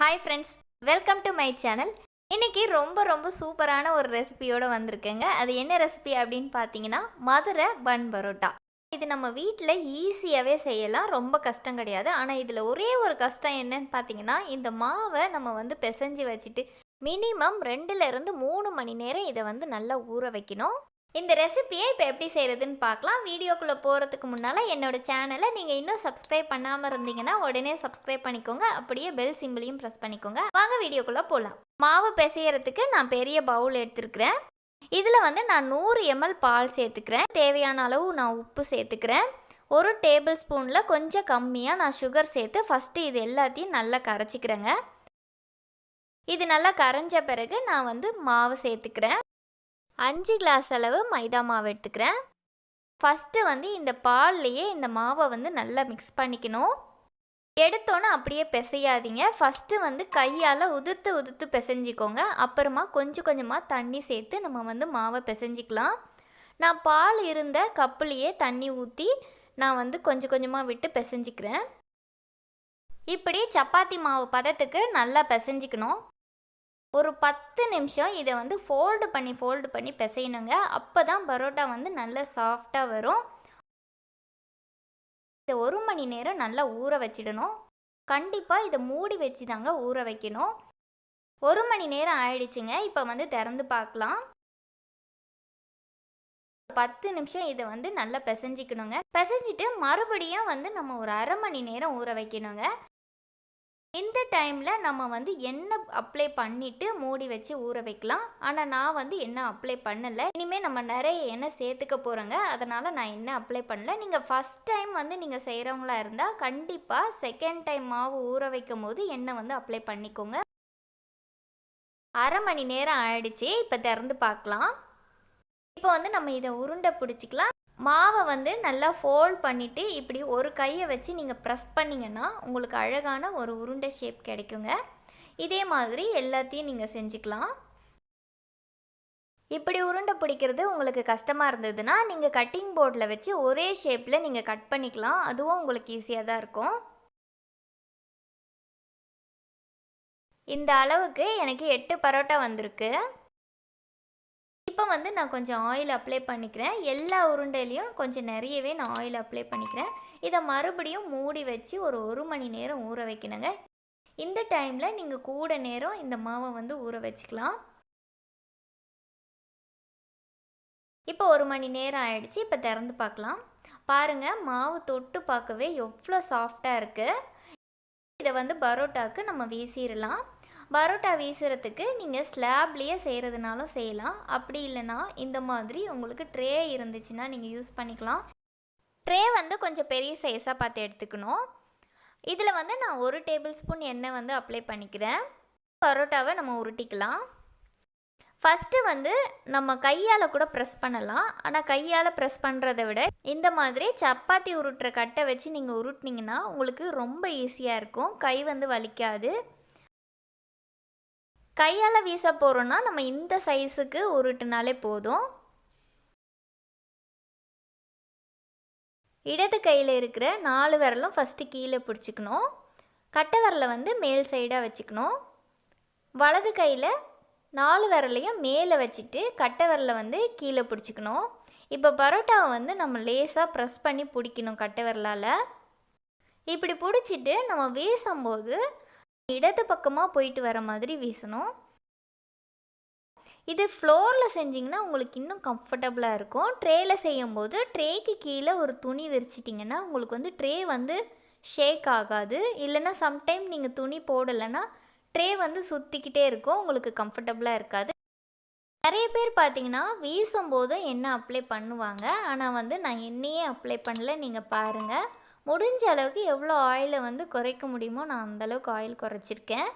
Hi friends welcome to my channel இன்றைக்கி ரொம்ப ரொம்ப சூப்பரான ஒரு ரெசிபியோடு வந்திருக்கேங்க. அது என்ன ரெசிபி அப்படின்னு பார்த்தீங்கன்னா மதுரை பன் பரோட்டா. இது நம்ம வீட்டில் ஈஸியாகவே செய்யலாம். ரொம்ப கஷ்டம் கிடையாது. ஆனால் இதில் ஒரே ஒரு கஷ்டம் என்னன்னு பார்த்தீங்கன்னா இந்த மாவை நம்ம வந்து பிசைஞ்சு வச்சுட்டு மினிமம் ரெண்டுலேருந்து மூணு மணி நேரம் இதை வந்து நல்லா ஊற வைக்கணும். இந்த ரெசிபியை இப்போ எப்படி செய்கிறதுன்னு பார்க்கலாம். வீடியோக்குள்ளே போகிறதுக்கு முன்னால் என்னோட சேனலை நீங்கள் இன்னும் சப்ஸ்கிரைப் பண்ணாமல் இருந்தீங்கன்னா உடனே சப்ஸ்கிரைப் பண்ணிக்கோங்க. அப்படியே பெல் சிம்பிளையும் ப்ரெஸ் பண்ணிக்கோங்க. வாங்க வீடியோக்குள்ளே போகலாம் மாவு பிசையறதுக்கு நான் பெரிய பவுல் எடுத்துருக்கிறேன். இதில் வந்து நான் நூறு எம்எல் பால் சேர்த்துக்கிறேன். தேவையான அளவு நான் உப்பு சேர்த்துக்கிறேன். ஒரு டேபிள் ஸ்பூனில் கொஞ்சம் கம்மியாக நான் சுகர் சேர்த்து ஃபஸ்ட்டு இது எல்லாத்தையும் நல்லா கரைச்சிக்கிறேங்க. இது நல்லா கரைஞ்ச பிறகு நான் வந்து மாவு சேர்த்துக்கிறேன். அஞ்சு கிளாஸ் அளவு மைதா மாவு எடுத்துக்கிறேன். ஃபஸ்ட்டு வந்து இந்த பால்லையே இந்த மாவை வந்து நல்லா மிக்ஸ் பண்ணிக்கணும். எடுத்தோன்னே அப்படியே பிசையாதீங்க. ஃபஸ்ட்டு வந்து கையால் உதுத்து உதுத்து பிசைஞ்சிக்கோங்க. அப்புறமா கொஞ்சம் கொஞ்சமாக தண்ணி சேர்த்து நம்ம வந்து மாவை பிசைஞ்சிக்கலாம். நான் பால் இருந்த கப்புலேயே தண்ணி ஊற்றி நான் வந்து கொஞ்சம் கொஞ்சமாக விட்டு பிசைஞ்சிக்கிறேன். இப்படி சப்பாத்தி மாவு பதத்துக்கு நல்லா பிசைஞ்சிக்கணும். ஒரு பத்து நிமிஷம் இதை வந்து ஃபோல்டு பண்ணி ஃபோல்டு பண்ணி பிசையணுங்க. அப்போ தான் பரோட்டா வந்து நல்லா சாஃப்டாக வரும். இதை ஒரு மணி நேரம் நல்லா ஊற வச்சிடணும். கண்டிப்பாக இதை மூடி வச்சு தாங்க ஊற வைக்கணும். ஒரு மணி நேரம் ஆயிடுச்சுங்க. இப்போ வந்து திறந்து பார்க்கலாம். பத்து நிமிஷம் இதை வந்து நல்லா பிசைஞ்சிக்கணுங்க. பிசைஞ்சிட்டு மறுபடியும் வந்து நம்ம ஒரு அரை மணி நேரம் ஊற வைக்கணுங்க. இந்த டைமில் நம்ம வந்து எண்ணெய் அப்ளை பண்ணிவிட்டு மூடி வச்சு ஊற வைக்கலாம். ஆனால் நான் வந்து எண்ணெய் அப்ளை பண்ணலை. இனிமேல் நம்ம நிறைய எண்ணெய் சேர்த்துக்க போகிறோங்க அதனால் நான் எண்ணெய் அப்ளை பண்ணல. நீங்கள் ஃபஸ்ட் டைம் வந்து நீங்கள் செய்கிறவங்களா இருந்தால் கண்டிப்பாக செகண்ட் டைம் மாவு ஊற வைக்கும் போது எண்ணெய் வந்து அப்ளை பண்ணிக்கோங்க. அரை மணி நேரம் ஆயிடுச்சு. இப்போ திறந்து பார்க்கலாம். இப்போ வந்து நம்ம இதை உருண்டை பிடிச்சிக்கலாம். மாவை வந்து நல்லா ஃபோல்ட் பண்ணிவிட்டு இப்படி ஒரு கையை வச்சு நீங்கள் ப்ரெஸ் பண்ணிங்கன்னா உங்களுக்கு அழகான ஒரு உருண்டை ஷேப் கிடைக்குங்க. இதே மாதிரி எல்லாத்தையும் நீங்கள் செஞ்சுக்கலாம். இப்படி உருண்டை பிடிக்கிறது உங்களுக்கு கஷ்டமாக இருந்ததுன்னா நீங்கள் கட்டிங் போர்டில் வச்சு ஒரே ஷேப்பில் நீங்கள் கட் பண்ணிக்கலாம். அதுவும் உங்களுக்கு ஈஸியாக தான் இருக்கும். இந்த அளவுக்கு எனக்கு எட்டு பரோட்டா வந்திருக்கு. இப்போ வந்து நான் கொஞ்சம் ஆயில் அப்ளை பண்ணிக்கிறேன். எல்லா உருண்டையிலையும் கொஞ்சம் நிறையவே நான் ஆயில் அப்ளை பண்ணிக்கிறேன். இதை மறுபடியும் மூடி வச்சு ஒரு ஒரு மணி நேரம் ஊற வைக்கணுங்க. இந்த டைமில் நீங்கள் கூட நேரம் இந்த மாவை வந்து ஊற வச்சுக்கலாம். இப்போ ஒரு மணி நேரம் ஆயிடுச்சு. இப்போ திறந்து பார்க்கலாம். பாருங்கள் மாவு தொட்டு பார்க்கவே எவ்வளோ சாஃப்டாக இருக்குது இதை வந்து பரோட்டாவுக்கு நம்ம வீசிடலாம். பரோட்டா வீசுறதுக்கு நீங்கள் ஸ்லாப்லேயே செய்கிறதுனாலும் செய்யலாம். அப்படி இல்லைனா இந்த மாதிரி உங்களுக்கு ட்ரே இருந்துச்சுன்னா நீங்கள் யூஸ் பண்ணிக்கலாம். ட்ரே வந்து கொஞ்சம் பெரிய சைஸாக பார்த்து எடுத்துக்கணும். இதில் வந்து நான் ஒரு டேபிள் ஸ்பூன் எண்ணெய் வந்து அப்ளை பண்ணிக்கிறேன். பரோட்டாவை நம்ம உருட்டிக்கலாம். ஃபஸ்ட்டு வந்து நம்ம கையால் கூட ப்ரெஸ் பண்ணலாம். ஆனால் கையால் ப்ரெஸ் பண்ணுறதை விட இந்த மாதிரி சப்பாத்தி உருட்டுற கட்டை வச்சு நீங்கள் உருட்டினீங்கன்னா உங்களுக்கு ரொம்ப ஈஸியாக இருக்கும். கை வந்து வலிக்காது. கையால் வீச போகிறோன்னா நம்ம இந்த சைஸுக்கு உருட்டுனாலே போதும். இடது கையில் இருக்கிற நாலு விரலும் ஃபஸ்ட்டு கீழே பிடிச்சிக்கணும். கட்டை விரலை வந்து மேல் சைடாக வச்சுக்கணும். வலது கையில் நாலு விரலையும் மேலே வச்சுட்டு கட்டை விரலை வந்து கீழே பிடிச்சிக்கணும். இப்போ பரோட்டாவை வந்து நம்ம லேசாக ப்ரெஸ் பண்ணி பிடிக்கணும் கட்டை விரலால். இப்படி பிடிச்சிட்டு நம்ம வீசும்போது இடது பக்கமாக போயிட்டு வர மாதிரி வீசணும். இது ஃப்ளோரில் செஞ்சிங்கன்னா உங்களுக்கு இன்னும் கம்ஃபர்டபுளாக இருக்கும். ட்ரேயில் செய்யும்போது ட்ரேக்கு கீழே ஒரு துணி விரிச்சிட்டிங்கன்னா உங்களுக்கு வந்து ட்ரே வந்து ஷேக் ஆகாது. இல்லைன்னா சம்டைம் நீங்கள் துணி போடலைன்னா ட்ரே வந்து சுற்றிக்கிட்டே இருக்கும். உங்களுக்கு கம்ஃபர்டபுளாக இருக்காது. நிறைய பேர் பார்த்தீங்கன்னா வீசும்போதும் என்ன அப்ளை பண்ணுவாங்க? ஆனால் வந்து நான் என்னையே அப்ளை பண்ணல. நீங்கள் பாருங்கள் முடிஞ்ச அளவுக்கு எவ்வளோ ஆயிலை வந்து குறைக்க முடியுமோ நான் அந்தளவுக்கு ஆயில் குறைச்சிருக்கேன்.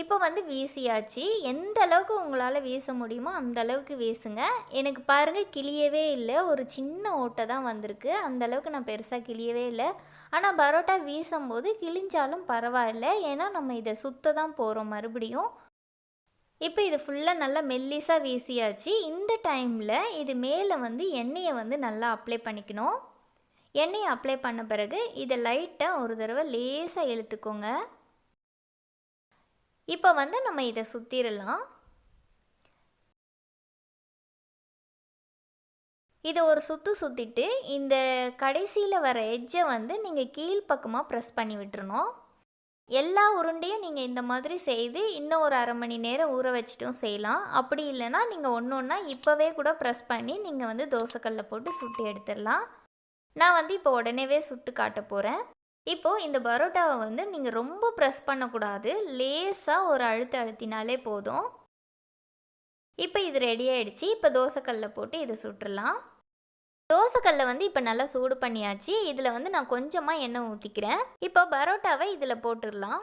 இப்போ வந்து வீசியாச்சு. எந்த அளவுக்கு உங்களால் வீச முடியுமோ அந்த அளவுக்கு வீசுங்க. எனக்கு பாருங்கள் கிளியவே இல்லை. ஒரு சின்ன ஓட்டை தான் வந்திருக்கு. அந்த அளவுக்கு நான் பெருசாக கிளியவே இல்லை. ஆனால் பரோட்டா வீசும்போது கிழிஞ்சாலும் பரவாயில்ல. ஏன்னா நம்ம இதை சுத்த தான் போகிறோம் மறுபடியும். இப்போ இது ஃபுல்லாக நல்லா மெல்லிஸாக வீசியாச்சு. இந்த டைமில் இது மேலே வந்து எண்ணெயை வந்து நல்லா அப்ளை பண்ணிக்கணும். எண்ணெயை அப்ளை பண்ண பிறகு இதை லைட்டாக ஒரு தடவை லேசாக இழுத்துக்கோங்க. இப்போ வந்து நம்ம இதை சுற்றிடலாம் இதை ஒரு சுற்று சுற்றிட்டு இந்த கடைசியில் வர எட்ஜை வந்து நீங்கள் கீழ்ப்பக்கமாக ப்ரெஸ் பண்ணி விட்டுறணும். எல்லா உருண்டையும் நீங்கள் இந்த மாதிரி செய்து இன்னும் ஒரு அரை மணி நேரம் ஊற வச்சுட்டும் செய்யலாம். அப்படி இல்லைன்னா நீங்கள் ஒன்று ஒன்றா இப்போவே கூட ப்ரெஸ் பண்ணி நீங்கள் வந்து தோசைக்கல்லில் போட்டு சுட்டு எடுத்துடலாம். நான் வந்து இப்போ உடனேவே சுட்டு காட்ட போகிறேன் இப்போது இந்த பரோட்டாவை வந்து நீங்கள் ரொம்ப ப்ரெஸ் பண்ணக்கூடாது. லேசாக ஒரு அழுத்து அழுத்தினாலே போதும். இப்போ இது ரெடி ஆகிடுச்சி இப்போ தோசைக்கல்லில் போட்டு இதை சுட்டுடலாம் தோசைக்கல்லை வந்து இப்போ நல்லா சூடு பண்ணியாச்சு. இதில் வந்து நான் கொஞ்சமாக எண்ணெய் ஊற்றிக்கிறேன். இப்போ பரோட்டாவை இதில் போட்டுடலாம்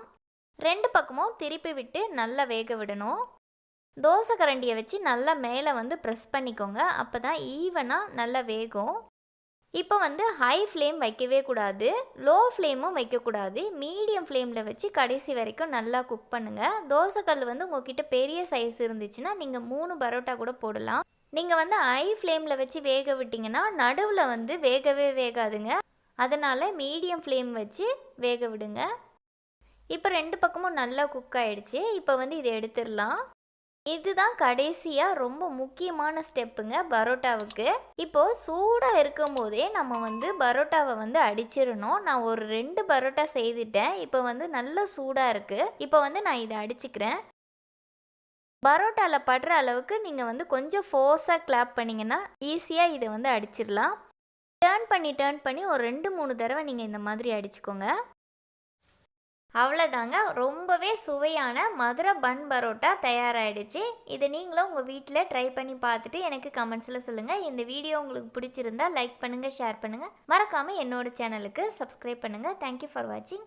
ரெண்டு பக்கமும் திருப்பி விட்டு நல்லா வேக விடணும். தோசை கரண்டியை வச்சு நல்லா மேலே வந்து ப்ரெஸ் பண்ணிக்கோங்க. அப்போ தான் ஈவனாக நல்லா வேகும். இப்போ வந்து ஹை ஃப்ளேம் வைக்கவே கூடாது லோ ஃப்ளேமும் வைக்கக்கூடாது மீடியம் ஃப்ளேமில் வச்சு கடைசி வரைக்கும் நல்லா குக் பண்ணுங்கள் தோசைக்கல் வந்து உங்ககிட்ட பெரிய சைஸ் இருந்துச்சுன்னா நீங்கள் மூணு பரோட்டா கூட போடலாம். நீங்கள் வந்து ஹை ஃப்ளேமில் வச்சு வேக விட்டிங்கன்னா நடுவில் வந்து வேகவே வேகாதுங்க. அதனால் மீடியம் ஃப்ளேம் வச்சு வேக விடுங்க. இப்போ ரெண்டு பக்கமும் நல்லா குக் ஆகிடுச்சு இப்போ வந்து இதை எடுத்துடலாம். இதுதான் கடைசியாக ரொம்ப முக்கியமான ஸ்டெப்புங்க பரோட்டாவுக்கு. இப்போது சூடாக இருக்கும் போதே நம்ம வந்து பரோட்டாவை வந்து அடிச்சிடணும். நான் ஒரு ரெண்டு பரோட்டா செய்துட்டேன். இப்போ வந்து நல்ல சூடாக இருக்குது இப்போ வந்து நான் இதை அடிச்சுக்கிறேன். பரோட்டாவில் படுற அளவுக்கு நீங்கள் வந்து கொஞ்சம் ஃபோர்ஸாக கிளாப் பண்ணிங்கன்னா ஈஸியாக இதை வந்து அடிச்சிடலாம். டேர்ன் பண்ணி டேர்ன் பண்ணி ஒரு ரெண்டு மூணு தடவை நீங்கள் இந்த மாதிரி அடிச்சுக்கோங்க. அவ்வளோதாங்க ரொம்பவே சுவையான மதுரை பன் பரோட்டா தயாராகிடுச்சு இதை நீங்களும் உங்கள் வீட்டில் ட்ரை பண்ணி பார்த்துட்டு எனக்கு கமெண்ட்ஸில் சொல்லுங்கள் இந்த வீடியோ உங்களுக்கு பிடிச்சிருந்தா லைக் பண்ணுங்கள் ஷேர் பண்ணுங்கள் மறக்காமல் என்னோட சேனலுக்கு சப்ஸ்கிரைப் பண்ணுங்கள் தேங்க்யூ ஃபார் வாட்சிங்